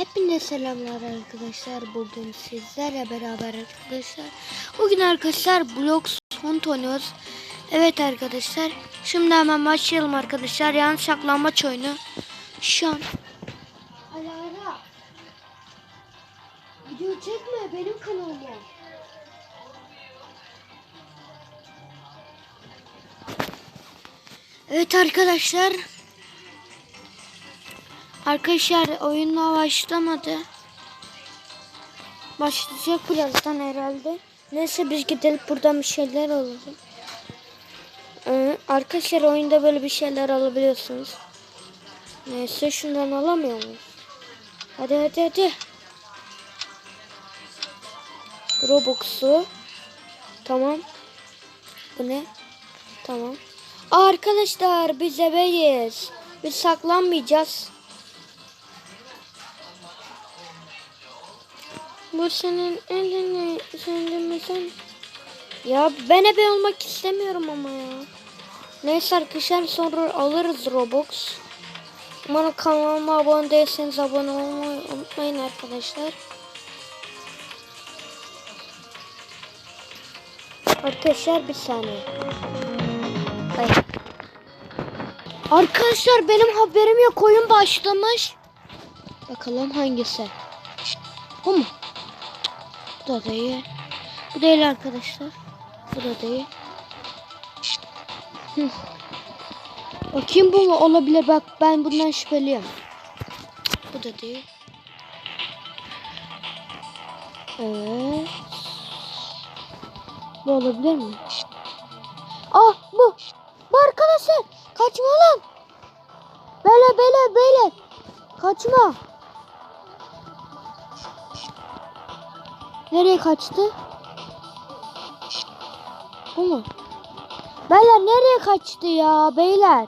Hepinize selamlar arkadaşlar. Bugün sizlerle beraber arkadaşlar. Bugün arkadaşlar Blox Hunt oynuyoruz. Evet arkadaşlar. Şimdi hemen başlayalım arkadaşlar. Yanlış saklanmaç oyunu. Şu an. Alara. Video çekme benim kanalıma. Evet arkadaşlar. Arkadaşlar oyunla başlamadı. Başlayacak birazdan herhalde. Neyse biz gidelim buradan bir şeyler alalım. Ee, arkadaşlar oyunda böyle bir şeyler alabiliyorsunuz. Neyse şundan alamıyor muyuz? Hadi hadi hadi. Robux'u. Tamam. Bu ne? Tamam. Arkadaşlar biz ebeyiz. Biz saklanmayacağız. Bu senin elini söndürmesen. Ya ben ebe olmak istemiyorum ama ya. Neyse arkadaşlar sonra alırız Robux. Bana kanalıma abone değilseniz abone olmayı unutmayın arkadaşlar. Arkadaşlar bir saniye. Hayır. Arkadaşlar benim haberim yok oyun başlamış. Bakalım hangisi? Bu mu? Bu da değil. Bu değil arkadaşlar. Bu da değil. Hı. Bakayım bu mu olabilir? Bak ben bundan şüpheliyim. Bu da değil. Evet. Bu olabilir mi? Ah bu. Bu arkadaşlar. Kaçma lan. Böyle böyle böyle. Kaçma. Nereye kaçtı? Bu mu? Beyler nereye kaçtı ya beyler?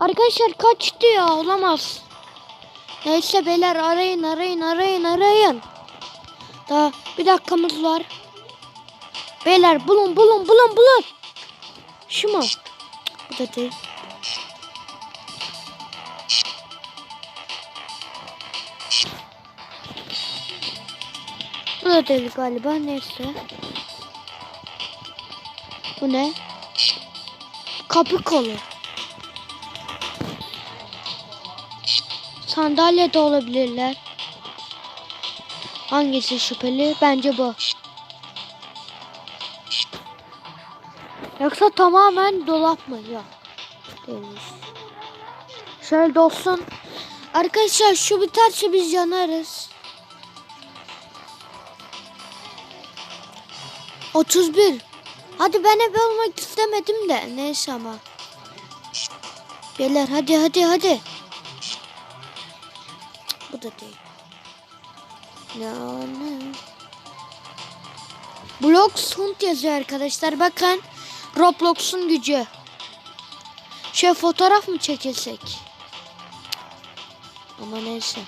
Arkadaşlar kaçtı ya olamaz. Neyse beyler arayın arayın arayın arayın. Daha bir dakikamız var. Beyler bulun bulun bulun bulun. Şu mu? Bu da değil. Da değil galiba neyse. Bu ne? Kapı kolu. Sandalye de olabilirler. Hangisi şüpheli? Bence bu. Yoksa tamamen dolap mı? Yok. Değilmiş. Şöyle olsun. Arkadaşlar şu biterse biz yanarız. 31. Hadi ben ebe olmak istemedim de. Neyse ama. Beyler hadi hadi hadi. Bu da değil. Ne ne? Blox Hunt yazıyor arkadaşlar. Bakın. Roblox'un gücü. Şöyle fotoğraf mı çekilsek? Ama neyse.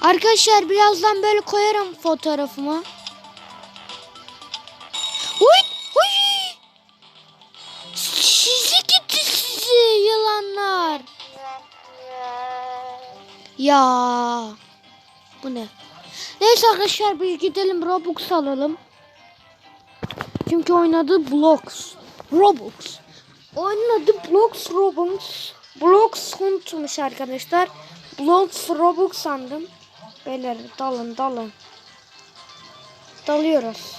Arkadaşlar birazdan böyle koyarım fotoğrafımı. Ya. Bu ne? Neyse arkadaşlar biz gidelim Robux alalım. Çünkü oynadı Blox. Robux. Oynadı Blox Robux. Blox Hunt'muş arkadaşlar. Blox Robux sandım. Beyler dalın dalın. Dalıyoruz.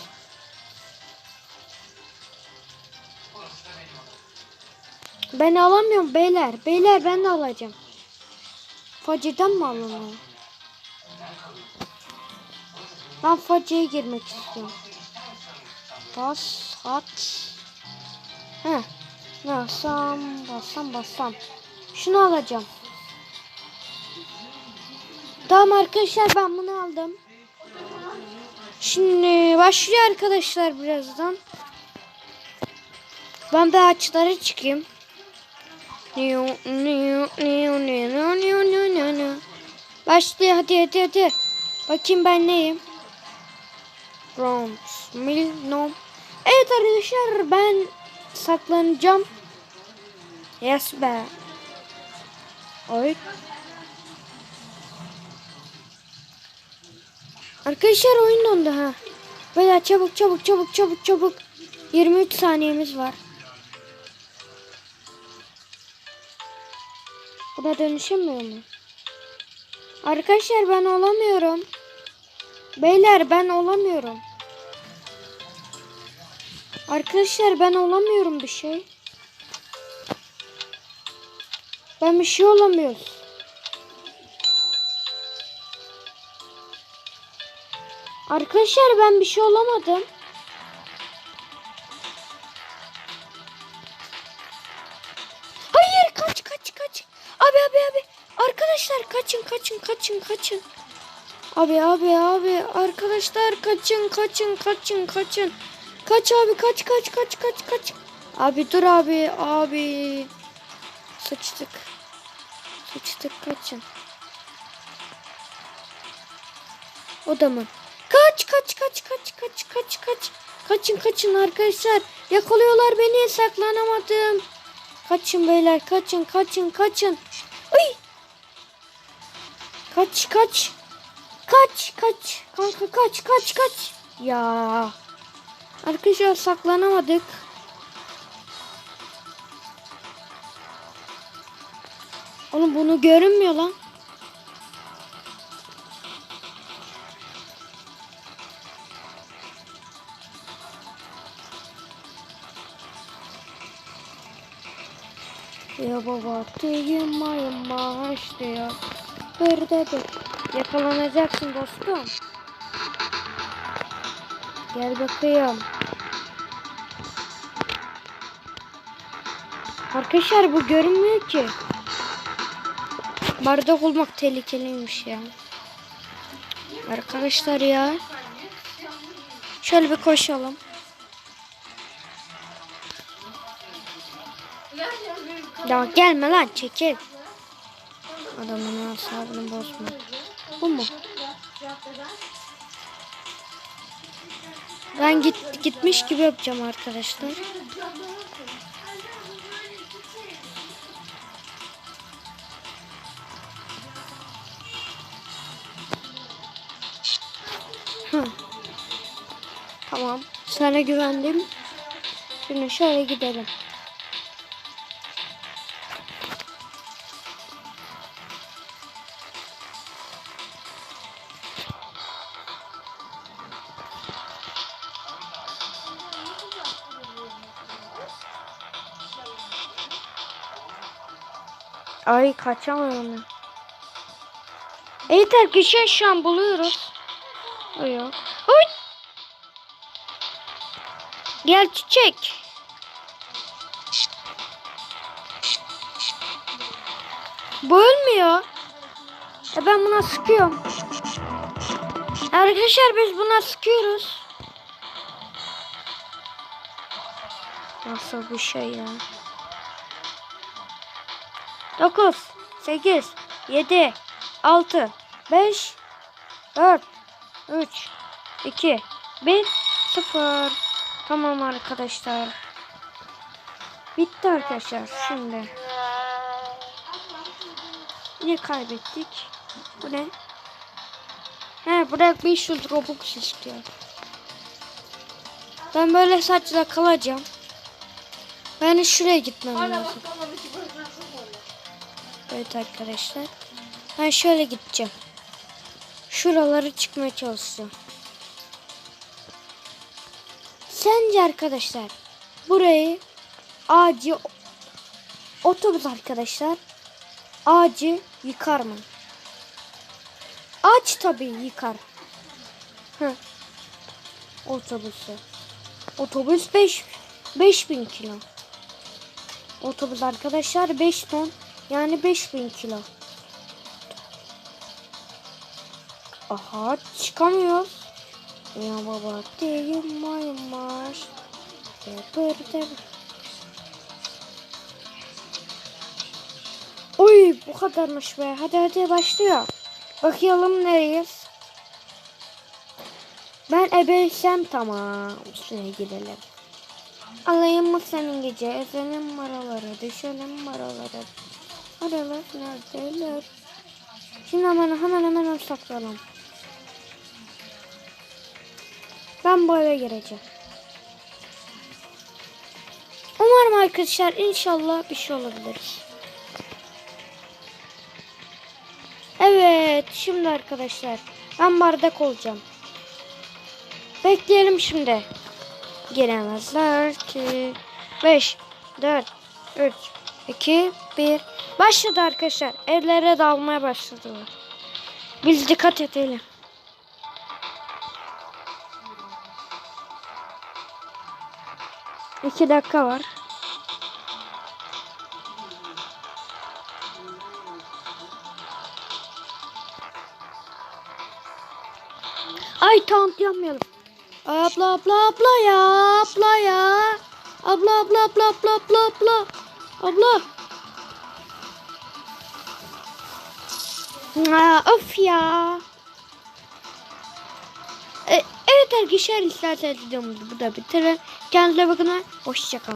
Ben alamıyorum beyler. Beyler ben de alacağım. Faciden mi alalım? Ben faceye girmek istiyorum. Bas, at. He. Bassam, bassam, bassam. Şunu alacağım. Tamam arkadaşlar ben bunu aldım. Şimdi başlıyor arkadaşlar birazdan. Ben bir ağaçlara çıkayım. Başlıyor hadi hadi hadi. Bakayım ben neyim. Bronze, Milnom. Evet arkadaşlar ben saklanacağım. Yes be. Oy. Arkadaşlar oyun dondu ha. Böyle çabuk çabuk çabuk çabuk çabuk. 23 saniyemiz var. Bu da dönüşemiyor mu? Arkadaşlar ben olamıyorum. Beyler ben olamıyorum. Arkadaşlar ben olamıyorum bir şey. Ben bir şey olamıyorum. Arkadaşlar ben bir şey olamadım. Arkadaşlar kaçın kaçın kaçın kaçın. Abi abi abi arkadaşlar kaçın kaçın kaçın kaçın. Kaç abi kaç kaç kaç kaç kaç. Abi dur abi abi. Sıçtık. Sıçtık kaçın. O da mı? Kaç kaç kaç kaç kaç kaç kaç. Kaçın kaçın arkadaşlar. Yakalıyorlar beni saklanamadım. Kaçın beyler kaçın kaçın kaçın. Ay. Kaç kaç. Kaç kaç. Kanka kaç kaç kaç. Ya. Arkadaşlar saklanamadık. Oğlum bunu görünmüyor lan. Ya baba teyim mayım maaş diyor. Dur. Yakalanacaksın dostum. Gel bakayım. Arkadaşlar bu görünmüyor ki. Bardak olmak tehlikeliymiş ya. Arkadaşlar ya. Şöyle bir koşalım. Ya gelme lan çekil. Adamın asabını bozma. Bu mu? Ben git gitmiş gibi yapacağım arkadaşlar. Tamam. Sana güvendim. Şimdi şöyle gidelim. Ay kaçamıyorum. Evet arkadaşlar şu an buluyoruz. Ay Ay. Gel çiçek. Bu. E ben buna sıkıyorum. Arkadaşlar biz buna sıkıyoruz. Nasıl bir şey ya? 9 8 7 6 5 4 3 2 1 0 Tamam arkadaşlar. Bitti arkadaşlar şimdi. Niye kaybettik? Bu ne? He bırak 500 Robux istiyor. Ben böyle saçla kalacağım. Ben şuraya gitmem lazım. Evet arkadaşlar. Ben şöyle gideceğim. Şuraları çıkmaya çalışacağım. Sence arkadaşlar burayı ağacı otobüs arkadaşlar ağacı yıkar mı? Ağaç tabii yıkar. Hı. Otobüsü. Otobüs 5 5000 kilo. Otobüs arkadaşlar 5 ton yani 5000 kilo. Aha çıkamıyoruz. Ya baba değil maymaş. Burada. Oy bu kadarmış be. Hadi hadi başlıyor. Bakayım nereyiz. Ben ebeysem tamam. Şuraya gidelim. Alayım mı senin gece? Ezelim maraları. Düşelim maraları. Aralar neredeler? Şimdi hemen hemen hemen saklayalım. Ben bu eve gireceğim. Umarım arkadaşlar inşallah bir şey olabilir. Evet şimdi arkadaşlar ben bardak olacağım. Bekleyelim şimdi. Giremezler ki. 5, 4, 3, 2, 1. Başladı arkadaşlar. Evlere dalmaya başladılar. Biz dikkat edelim. İki dakika var. Ay taunt yapmayalım. Abla abla abla ya abla ya. Abla abla abla abla abla abla. Abla. Aa, of ya. E, evet arkadaşlar isterseniz videomuzu burada bitirelim. Kendinize bakın. Hoşçakalın.